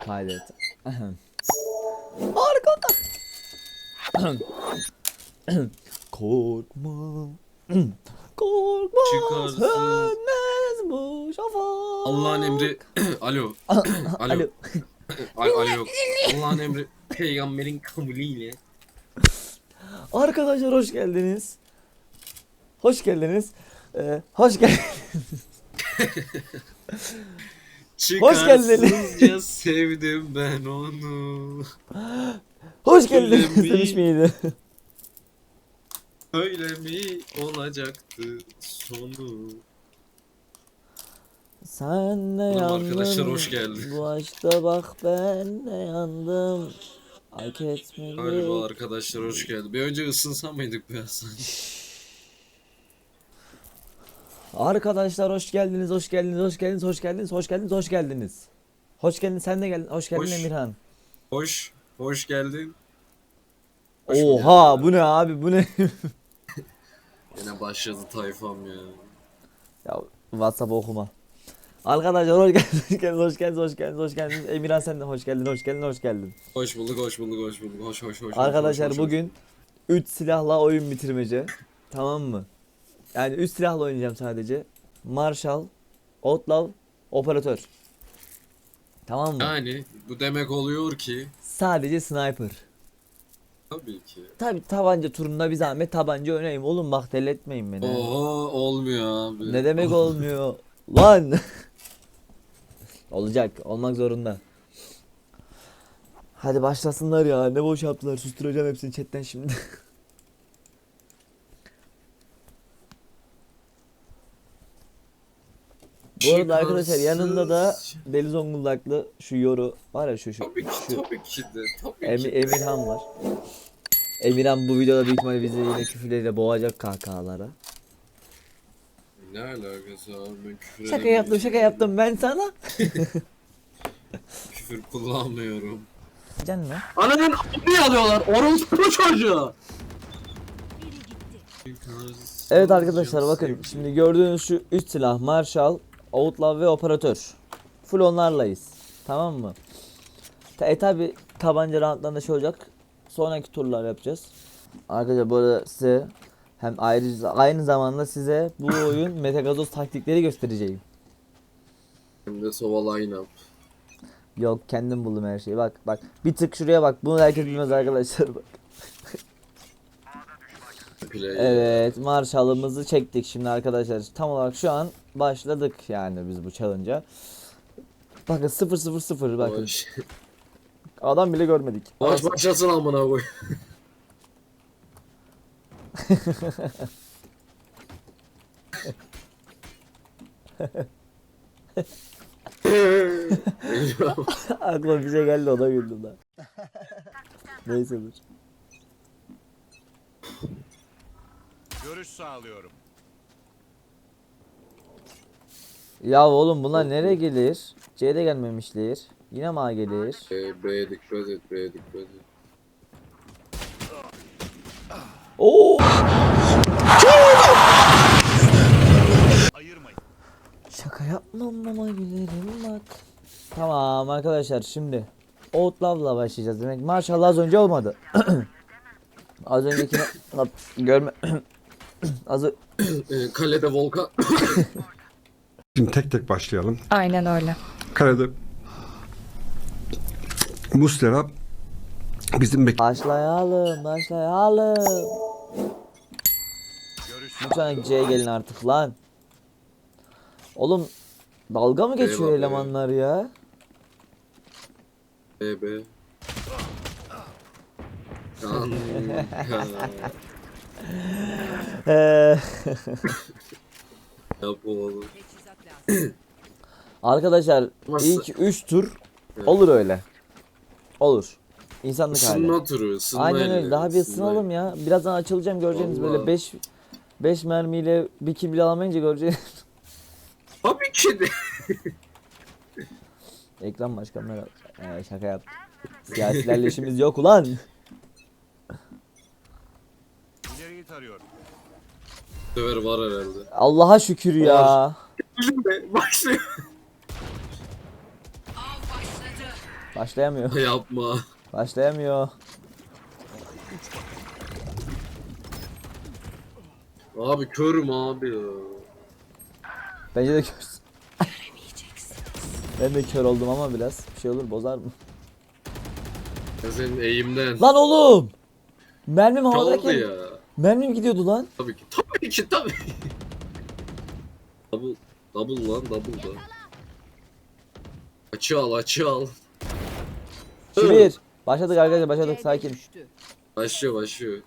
Kaydet. Arkada. Korkma. Korkma. Çıkarsın. Sönmez bu şafak. Allah'ın emri. Alo. Alo. Alo. Alo. Alo yok. Allah'ın emri peygamberin kabulüyle. Arkadaşlar hoş geldiniz. Hoş geldiniz. Ee, hoş geldiniz. Hoş geldin. Sevdim ben onu. Hoş geldiniz Öyle mi? demiş miydi? Öyle mi olacaktı sonu? Sen Oğlum yandın. arkadaşlar hoş geldin. Bu aşkta bak ben de yandım. Hak etmedik. Galiba arkadaşlar hoş geldi. Bir önce ısınsam mıydık Hasan? Arkadaşlar hoş geldiniz, hoş geldiniz, hoş geldiniz, hoş geldiniz, hoş geldiniz, hoş geldiniz. Hoş geldin, sen de geldin. Hoş geldin Hoş. Emirhan. Hoş. Hoş geldin. Hoş Oha, geldin? bu ne abi, bu ne? Yine başladı tayfam ya. ya WhatsApp okuma. Arkadaşlar hoş geldiniz, hoş geldiniz, hoş geldiniz, hoş geldiniz, hoş geldiniz. Emirhan sen de hoş geldin, hoş geldin, hoş geldin. Hoş bulduk, hoş bulduk, hoş bulduk. Hoş hoş hoş. Arkadaşlar hoş, hoş. bugün 3 silahla oyun bitirmece. Tamam mı? Yani 3 silahla oynayacağım sadece. Marshall, Outlaw, Operatör. Tamam mı? Yani bu demek oluyor ki Sadece sniper. tabii ki. Tabi tabanca turunda bir zahmet tabanca oynayayım. Oğlum bak deletmeyin beni. Oha olmuyor abi. Ne demek olmuyor? Lan. Olacak. Olmak zorunda. Hadi başlasınlar ya. Ne boş yaptılar. Susturacağım hepsini chatten şimdi. Bu arada arkadaşlar yanında da Deli Zonguldaklı şu yoru var ya şu şu. Tabii ki, şu tabii ki de, tabii Emi- ki de. Emirhan var. Emirhan bu videoda büyük ihtimalle bizi yine küfürleriyle boğacak kahkahalara. Ne alakası abi ben küfür Şaka edemeyeceğim. yaptım şaka yaptım ben sana. Küfür kullanmıyorum. Can mı? Ananın a**ını alıyorlar orospu çocuğu. Evet arkadaşlar bakın şimdi gördüğünüz şu 3 silah Marshall, Outlaw ve Operatör. Full onlarlayız. Tamam mı? Ta, e tabi tabanca roundlarında şey olacak. Sonraki turlar yapacağız. Arkadaşlar bu arada size hem ayrıca aynı zamanda size bu oyun metagazoz taktikleri göstereceğim. Hem de sova line up. Yok kendim buldum her şeyi. Bak bak bir tık şuraya bak. Bunu herkes bilmez arkadaşlar bak. Play. Evet Marshall'ımızı çektik şimdi arkadaşlar. Tam olarak şu an başladık yani biz bu challenge'a. Bakın 0 0 0 bakın. Baş. Adam bile görmedik. Baş başlasın amına koy. Aklıma bir şey geldi ona güldüm ben. Neyse dur. Görüş sağlıyorum. Ya oğlum bunlar nereye gelir? C'de gelmemişler. Yine mi A gelir? e, B'ye dikkat et, B'ye dikkat et. Oo! Ayırmayın. Şaka yapmam ama gülerim bak. Tamam arkadaşlar şimdi Outlaw'la başlayacağız demek. Maşallah az önce olmadı. az öncekine Hop, görme. az ö- E, kalede Volkan. Şimdi tek tek başlayalım. Aynen öyle. Kalede Muslera bizim bek başlayalım, başlayalım. Lütfen C'ye gelin artık lan. Oğlum dalga mı geçiyor Eyvallah, elemanlar ya? B, B. Oğlum. Arkadaşlar Nasıl? ilk 3 tur Evet. olur öyle. Olur. İnsanlık hali. Isınma turu, ısınma Aynen eli, öyle. Daha bir ısınma ısınalım ya. Birazdan açılacağım göreceğiniz böyle Vallahi. 5 5 mermiyle bir kill bile alamayınca göreceğiniz. Tabii ki de. Ekran baş kamera. Ee, şaka yaptım. Siyasilerle işimiz yok ulan. Bu sefer var herhalde. Allah'a şükür ya. Bizim de başlıyor. Başlayamıyor. Yapma. Başlayamıyor. Abi körüm abi ya. Bence de körsün. ben de kör oldum ama biraz. Bir şey olur bozar mı? Ya senin eğimden. Lan oğlum! Mermim oldu havadayken ya? Mermim gidiyordu lan. Tabii ki. Tabii ki tabii. double. Double lan double da. Açı al açı al. Şu bir. Başladık arkadaşlar başladık sakin. Başlıyor başlıyor.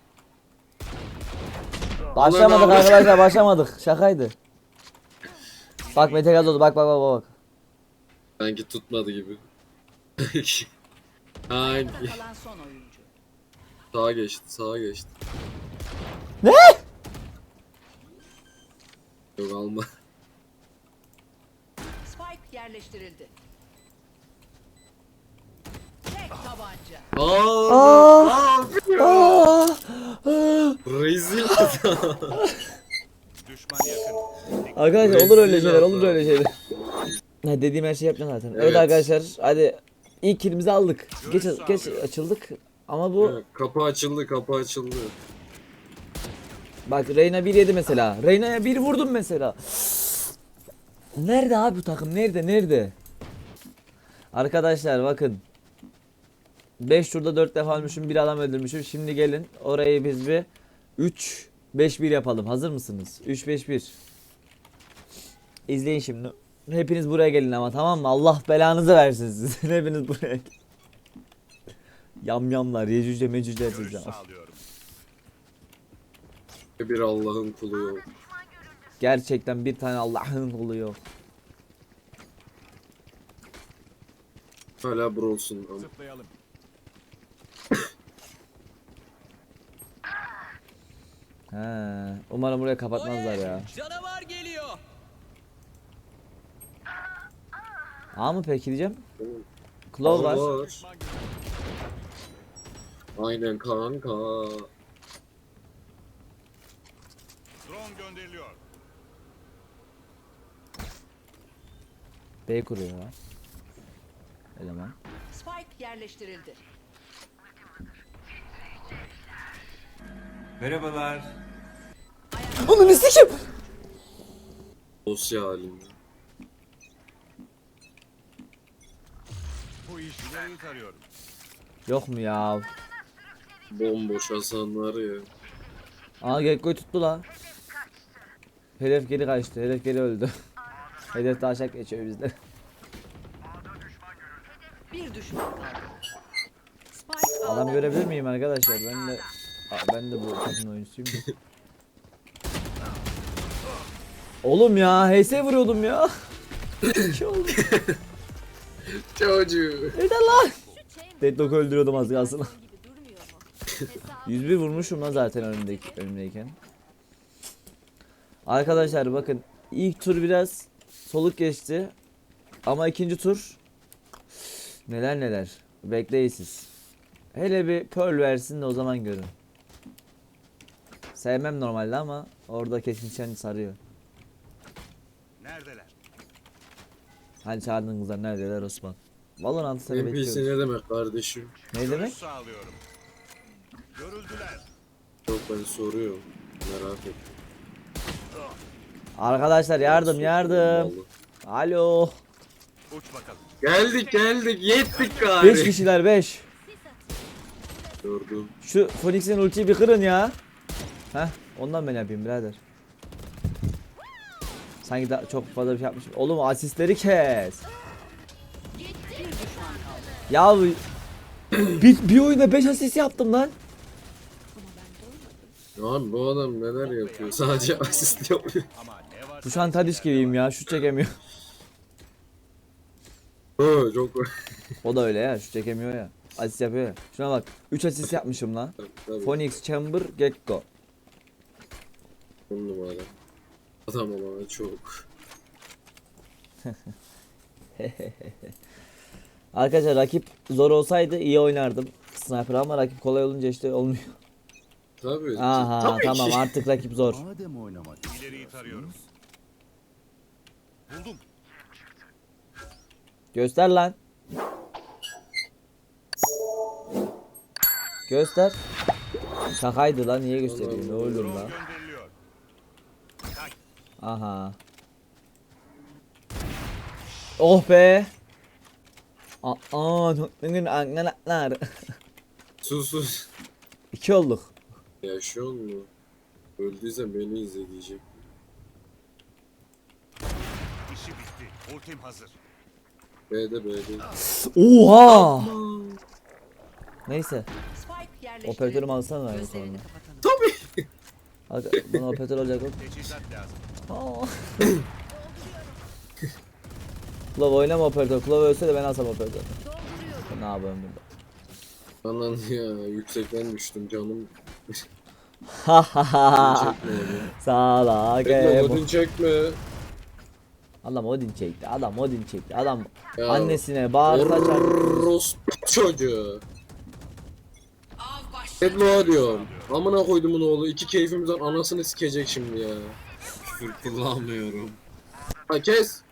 Başlamadık arkadaşlar başlamadık. Şakaydı. Bak Mete gaz oldu bak bak bak bak. Sanki tutmadı gibi. Hangi? kalan son oyuncu. Sağa geçti sağa geçti. Ne? Yok alma. Spike yerleştirildi. Tek tabanca. Aa, Aa! ne yapıyor? Aa! Rezil adam. Düşman yakın. Arkadaşlar olur öyle şeyler olur öyle şeyler. Ha, dediğim her şeyi yapacaksın zaten. Evet. Evet. arkadaşlar hadi ilk kilimizi aldık. Geç, geç açıldık ama bu Kapı açıldı kapı açıldı. Bak Reyna 1 yedi mesela. Reyna'ya 1 vurdum mesela. Nerede abi bu takım? Nerede? Nerede? Arkadaşlar bakın. 5 turda 4 defa ölmüşüm, bir adam öldürmüşüm. Şimdi gelin orayı biz bir 3 5 1 yapalım. Hazır mısınız? 3 5 1. İzleyin şimdi. Hepiniz buraya gelin ama tamam mı? Allah belanızı versin sizin. Hepiniz buraya. gelin. Yamyamlar, yecüce mecüce yapacağım. Bir Allah'ın kulu yok. Gerçekten bir tane Allah'ın kulu yok. Hala brolsun ama. Zıplayalım. He, umarım buraya kapatmazlar ya. Canavar geliyor. A mı peki diyeceğim? Claw var. Aynen kanka. Drone gönderiliyor. B kuruyor ya. Eleman. Spike yerleştirildi. Onu sikim. Dosya halinde. Bu iş ileriyi tarıyorum. Yok mu ya? Bomboş Hasanlar ya. Aa Gekko'yu tuttu la. Hedef geri kaçtı. Hedef geri öldü. Hedef daha aşağı geçiyor bizde. Bir düşman kaldı. Spike Adam görebilir miyim arkadaşlar? Ben de Aa, ben de bu takımın oyuncusuyum. Oğlum ya HS vuruyordum ya. şey oldu. Çocuğu. Neden lan? Deadlock öldürüyordum az kalsın. 101 vurmuşum lan zaten önümdeki, önümdeyken. Arkadaşlar bakın ilk tur biraz soluk geçti. Ama ikinci tur neler neler. Bekleyin siz. Hele bir Pearl versin de o zaman görün. Sevmem normalde ama orada kesin sarıyor. Neredeler? Hani çağırdığın kızlar neredeler Osman? Valorant'ı seni NPC bekliyoruz. ne demek kardeşim? Ne Görüş demek? sağlıyorum. Görüldüler. Yok ben soruyorum. Merak ettim. Arkadaşlar yardım yardım. Alo. Uç bakalım. Geldik geldik yettik gari. 5 kişiler 5. Gördüm. Şu Phoenix'in ultiyi bir kırın ya. Heh, ondan ben yapayım birader. Sanki daha çok fazla bir şey yapmışım. Oğlum asistleri kes. Bir düşman kaldı. Ya bir, bir oyunda 5 asist yaptım lan. Abi bu adam neler yapıyor? Sadece asist yapıyor. Ama? Bu şu an Tadiş gibiyim ya. Şut çekemiyor. Hı, çok O da öyle ya. Şut çekemiyor ya. Asist yapıyor ya. Şuna bak. 3 asist yapmışım lan. Tabii, Phoenix, Chamber, Gekko. on numara. Adam ama çok. Arkadaşlar rakip zor olsaydı iyi oynardım. Sniper ama rakip kolay olunca işte olmuyor. Tabii. Aha tabii tamam ki. artık rakip zor. İleriyi tarıyorum. Buldum. Göster lan. Göster. Şakaydı lan niye gösteriyor? Ne oğlum lan? Aha. Oh be. Aa, bugün anganaklar. Sus sus. İki olduk. Yaşıyor mu? Öldüyse beni izle diyecek. Ultim hazır. B'de B'de. Oha. Neyse. Spike yerleştirildi. Operatörümü alsana ben sonra. Gözlerini kapatalım. Hadi bana operatör olacak o. Teçhizat lazım. Klov oynama operatör. Klov ölse de ben alsam operatör. Ne yapayım burada? Anan ya yüksekten düştüm canım. Ha ha ha. Çekme onu. Salak. Çekme e, bu- Odin çekme. Adam Odin çekti. Adam Odin çekti. Adam Ya, annesine bağırsa çarptı. Çocuğu. O diyorum. Amına koydumun oğlu. iki keyfimizden anasını sikecek şimdi ya. Küfür kullanmıyorum. Ha kes.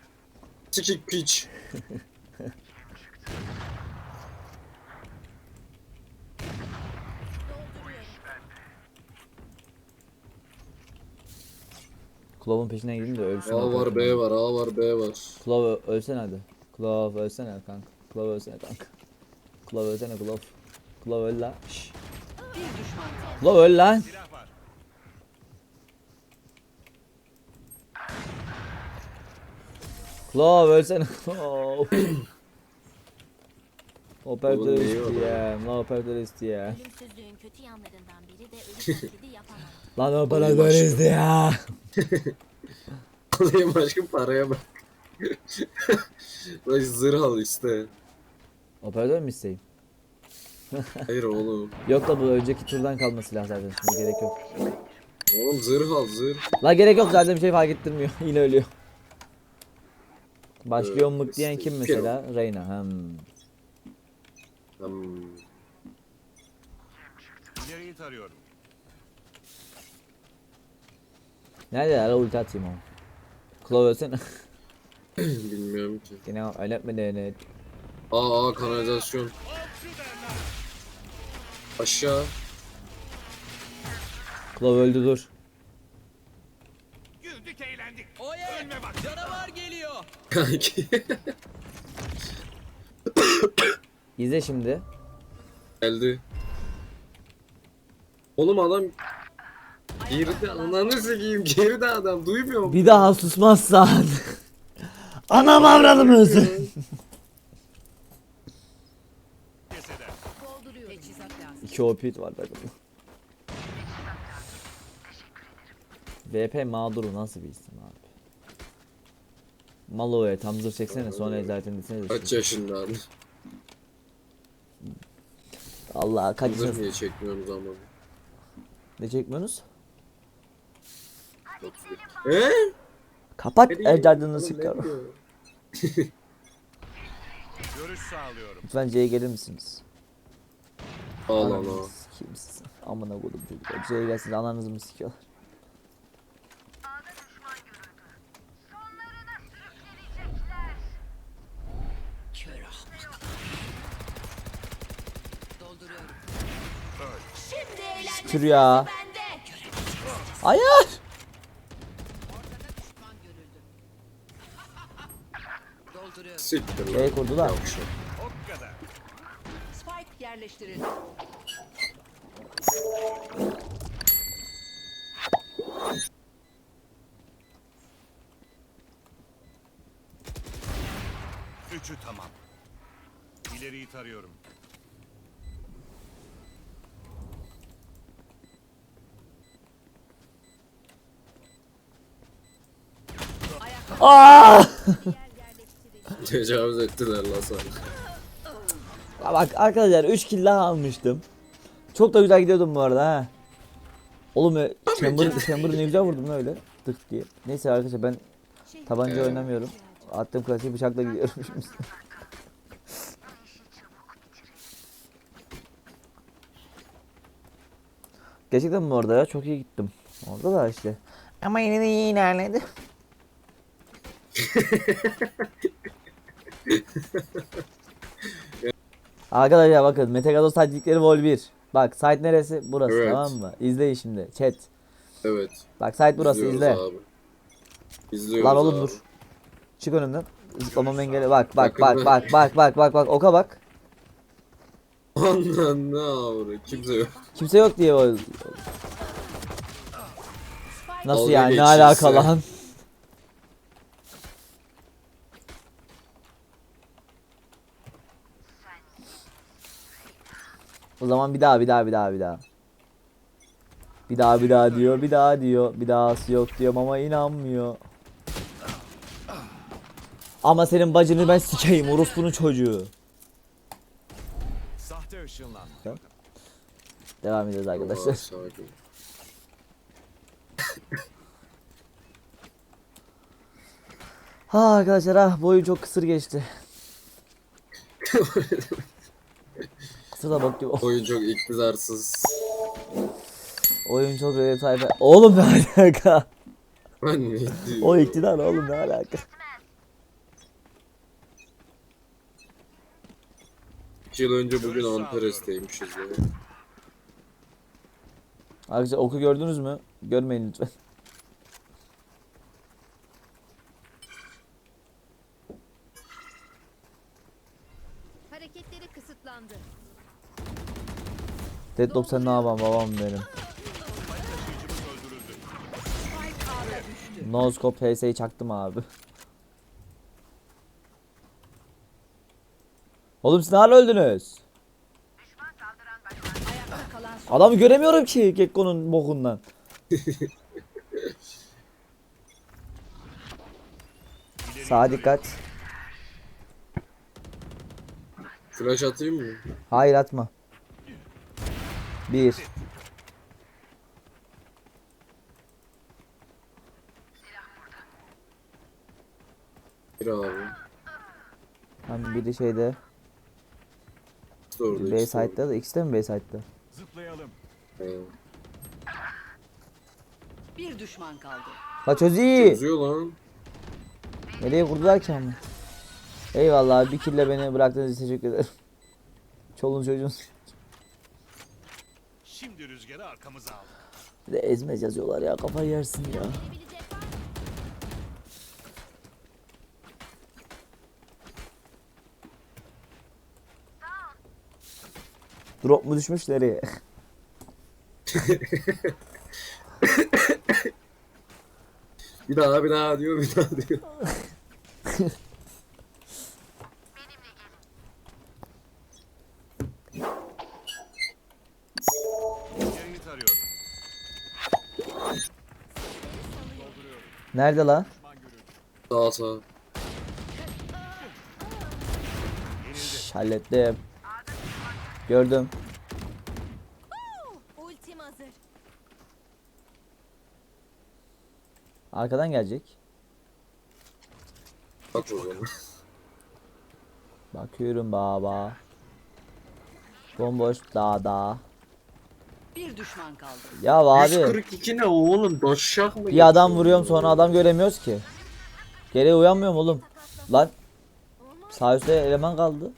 Sikik piç. Klov'un peşinden gideyim de ölsün. A var. B var A var B var. Klov ö- ölsene hadi. Klov ölsene kanka. Klov ölsene kanka. Klov ölsene Klov. Klov öl lan. Şşş. Bir düşman kaldı. Klov öl lan. Klov ölsene Klov. Operatör isteyem. Lan operatör isteyem. Ölümsüzlüğün kötü yanlarından biri de ölüm taklidi yapamam. Lan operatör isteyem. Alayım aşkım paraya bak. Lan zırh al işte. Operatör mü isteyeyim? Hayır oğlum. Yok da bu önceki turdan kalma silah zaten şimdi gerek yok. Oğlum zırh al zırh. La gerek yok zaten bir şey fark ettirmiyor. Yine ölüyor. Başlıyor Ee, diyen kim mesela? Reyna. Hmm. Hmm. İleriyi tarıyorum. Nerede ya? Ulti atayım o. Klov ölsene. Bilmiyorum ki. Yine oynatma ne Aa aa kanalizasyon. Aşağı. Klov öldü dur. Güldük eğlendik. Kanki. İzle şimdi. Geldi. Oğlum adam Geride ananı sikeyim geride adam duymuyor mu? Bir daha susmazsan. Anam avradım. Keseder. Dolduruyorum. Teçhizat lazım. İki OP var takımda. VP mağduru nasıl bir isim abi? Malo'ya tam zırh çeksene sonra eczayetin desene. Kaç yaşında abi? Allah kaç Zırh yaşında. niye çekmiyoruz ama? Ne çekmiyorsunuz? Eee? Kapat ecdadını sıkıyorum. Görüş sağlıyorum. Lütfen C'ye gelir misiniz? Allah Allah. sizi. Amına koydum çocuklar. C'ye gelsin ananızı mı sikiyorlar? Kör ahmaklar. Dolduruyorum. Şükür ya. Hayır. Siktir lan. C kurdular. Spike yerleştirildi. Üçü tamam. İleriyi tarıyorum. Aa! Tecavüz ettiler lan sana. Ya bak arkadaşlar 3 kill daha almıştım. Çok da güzel gidiyordum bu arada ha. Oğlum e, Chamber, Chamber'ı ne güzel vurdum lan öyle. Tık diye. Neyse arkadaşlar ben tabanca Ee. oynamıyorum. Attığım klasik bıçakla gidiyorum şimdi. Gerçekten bu arada ya çok iyi gittim. Orada da işte. Ama yine de iyi ilerledi. Arkadaşlar bakın Metagados taktikleri vol 1. Bak site neresi? Burası Evet. tamam mı? İzleyin şimdi. Chat. Evet. Bak site burası izliyoruz izle. Abi. İzliyoruz Lan oğlum abi. dur. Çık önümden. Zıplamam engeli. Bak bak bak bak bak bak bak bak oka bak. Anan ne avru kimse yok. Kimse yok diye o. Nasıl Dalga yani? Ne alaka lan? O zaman bir daha bir daha bir daha bir daha. Bir daha bir daha diyor, bir daha diyor, bir dahası yok diyorum ama inanmıyor. Ama senin bacını ben sikeyim orospunun çocuğu. Sahte ışınlanma. Devam ediyoruz arkadaşlar. Ha arkadaşlar ah bu oyun çok kısır geçti. bok gibi. Oyun çok iktidarsız. Oyun çok öyle sayfa. Oğlum ne alaka? Ben diyorum? O iktidar oğlum ne alaka? İki yıl önce bugün Antares'teymişiz ya. Arkadaşlar oku gördünüz mü? Görmeyin lütfen. Hareketleri kısıtlandı. Deadlock sen ne yapan babam benim. Spike A'da düştü. No scope HS'yi çaktım abi. Oğlum siz ne hal öldünüz? Ayakta kalan son Adamı göremiyorum ki Gekko'nun bokundan. Sağa dikkat. Flash atayım mı? Hayır atma. Bir. Bir abi. Hem biri şeyde. İkisi de orada. B ikisi de orada. site'da da ikisi de mi B site'da? Zıplayalım. Bir düşman kaldı. La çözü. Çözüyor lan. Nereye kurdular ki ama? Eyvallah bir kille beni bıraktığınız için teşekkür ederim. Çoluğun çocuğun. Şimdi rüzgarı arkamıza aldık. Bir de ezmez yazıyorlar ya kafayı yersin ya. Drop mu düşmüş nereye? Bir daha bir daha diyor bir daha diyor. İleriyi tarıyorum. Nerede la? Sağ sağ. Şş, hallettim. Gördüm. Ultim hazır. Arkadan gelecek. Bak o zaman. Bakıyorum baba. Bomboş dağda. Bir düşman kaldı. Ya abi 142 ne oğlum? Doşak mı? bir adam vuruyorum sonra adam göremiyoruz ki. Geri uyanmıyorum oğlum. Lan sağ üstte eleman kaldı.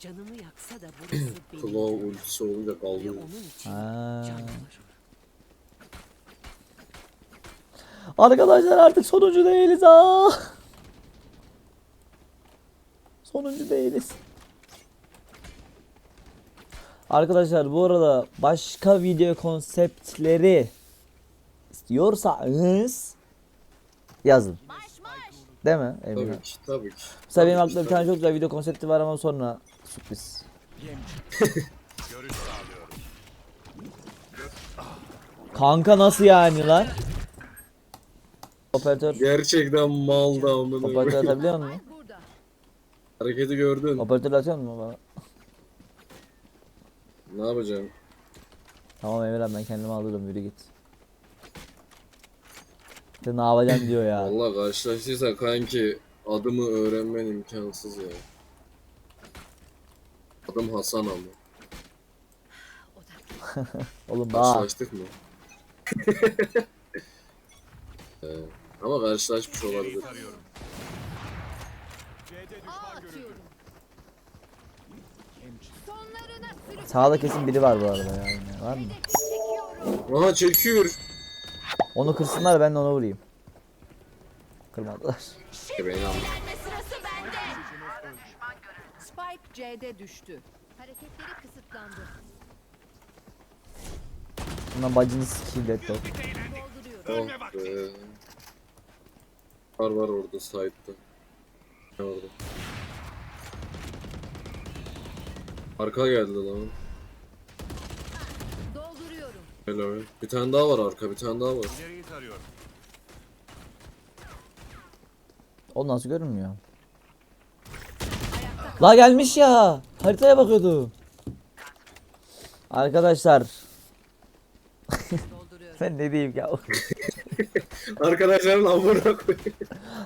Canımı yaksa da burası benim. Claw ultisi olunca Ve kaldı. onun için Ha. can var. Arkadaşlar artık sonuncu değiliz ha. Sonuncu değiliz. Arkadaşlar bu arada başka video konseptleri istiyorsanız yazın. Değil mi Emine? Tabii ki tabii ki. Mesela benim aklımda bir tane çok güzel video konsepti var ama sonra sürpriz. Kanka nasıl yani lan? Operatör. Gerçekten mal da amına operatör koyayım. atabiliyor musun? Hareketi gördün. Operatör atıyor musun bana? Ne yapacağım? Tamam Emirhan ben kendimi alırım yürü git. İşte ne yapacaksın diyor ya. Valla karşılaştıysa kanki adımı öğrenmen imkansız ya. Adım Hasan ama. Oğlum bak. Karşılaştık mı? Ee, ama karşılaşmış olabilir. tarıyorum. C'de A düşman görüldü. atıyorum. Sonlarına sürüp Sağda kesin biri var bu arada ya. yine. Var mı? çekiyorum. Aha çekiyor. Onu kırsınlar ben de ona vurayım. Kırmadılar. Beni aldı. Spike C'de düştü. Hareketleri kısıtlandı. Bundan bacını. Dolduruyorum. Oh be. Var var orada side'da. Ne orada? Arka geldi lan. Dolduruyorum. Helal. Bir tane daha var arka, bir tane daha var. İleriyi tarıyorum. O nasıl görünmüyor? La gelmiş ya. Haritaya bakıyordu. Arkadaşlar ben ne diyeyim ya. Arkadaşların amına koyayım.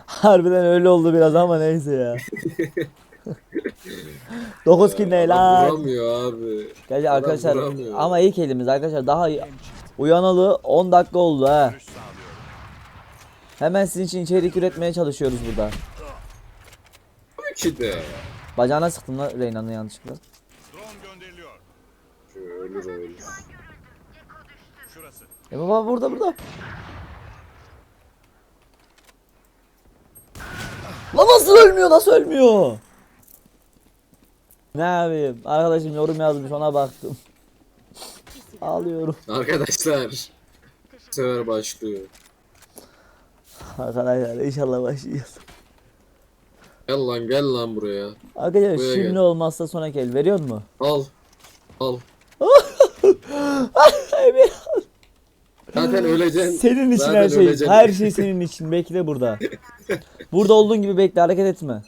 Harbiden öyle oldu biraz ama neyse ya. 9 kill ne lan? Vuramıyor abi. Gerçi arkadaşlar vuramıyor. ama ilk elimiz arkadaşlar daha iyi- uyanalı 10 dakika oldu ha. Hemen sizin için içerik üretmeye çalışıyoruz burada. Tabii ki de. Bacağına sıktım lan Reyna'nın yanlışlıkla. Drone gönderiliyor. Şu Ölür o ölür. Şurası. E baba burada burada. Lan nasıl ölmüyor nasıl ölmüyor? Ne yapayım? Arkadaşım yorum yazmış ona baktım. Ağlıyorum. Arkadaşlar. Bu sefer başlıyor. Arkadaşlar inşallah başlayacağız. Gel lan gel lan buraya. Arkadaşlar Buraya şimdi gel. olmazsa sonraki el veriyor mu? Al. Al. Emir, Zaten öleceksin. senin için Zaten her şey. öleceksin. Her şey senin için. Bekle burada. Burada olduğun gibi bekle hareket etme.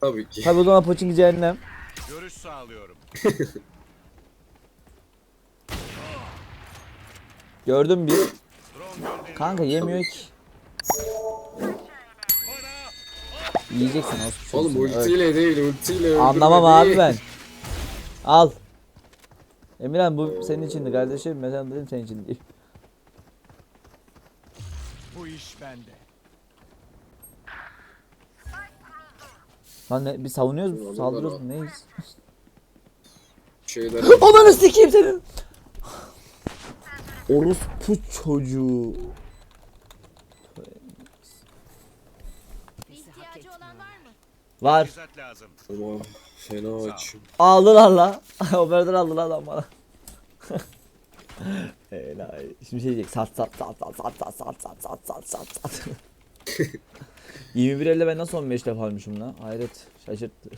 Tabii ki. Tabi o zaman poçinki cehennem. Görüş sağlıyorum. Gördüm bir. Kanka yemiyor ki. Yiyeceksin az Oğlum ultiyle değil ultiyle öldürme Anlamam abi değil. ben. Al. Emirhan bu senin içindi kardeşim. Mesela dedim senin için değil. Bu iş bende. Lan ne, biz savunuyoruz mu? Saldırıyoruz mu? Neyiz? Şeyler. Ananı sikeyim senin. Orospu çocuğu. Bir ihtiyacı olan var mı? Var. Teçhizat lazım. Ama fena aç. Aldılar la. Operatör aldılar lan bana. Helal. Şimdi şey diyecek. Sat sat sat sat sat sat sat sat sat sat sat. 21 elde ben nasıl 15 defa almışım lan? Hayret. Şaşırttı.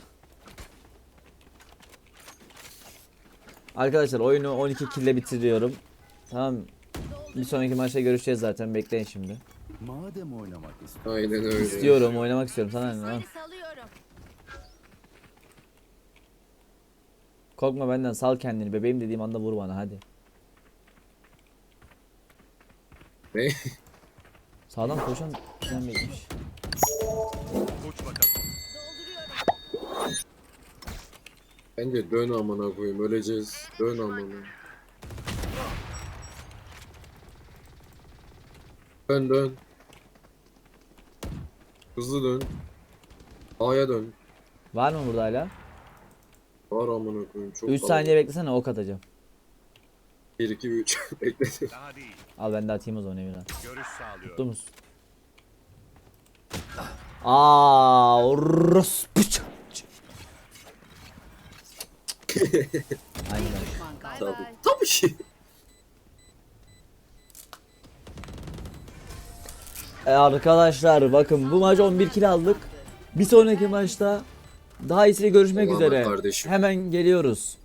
Arkadaşlar oyunu 12 kille bitiriyorum. Tamam. Bir sonraki maçta görüşeceğiz zaten. Bekleyin şimdi. Madem oynamak istiyorsun. Aynen öyle. İstiyorum, oynamak istiyorum. Sana ne lan? Korkma benden sal kendini. Bebeğim dediğim anda vur bana hadi. Ne? Sağdan koşan sen bekmiş. Uç bakalım. Bence dön amına koyayım öleceğiz. Dön amına. Dön dön. Hızlı dön. A'ya dön. Var mı burada hala? Var amına koyayım. Çok 3 saniye beklesene ok atacağım. 1 2 3 bekledim. Daha değil. Al ben de atayım o zaman Emirhan. Görüş sağlıyorum. Mutlu musun? Aa, orospu. Aynen. Tabii. Tabii ki. E arkadaşlar bakın bu maç 11 kill aldık. Bir sonraki maçta daha iyisiyle görüşmek Allah'ım üzere. kardeşim. Hemen geliyoruz.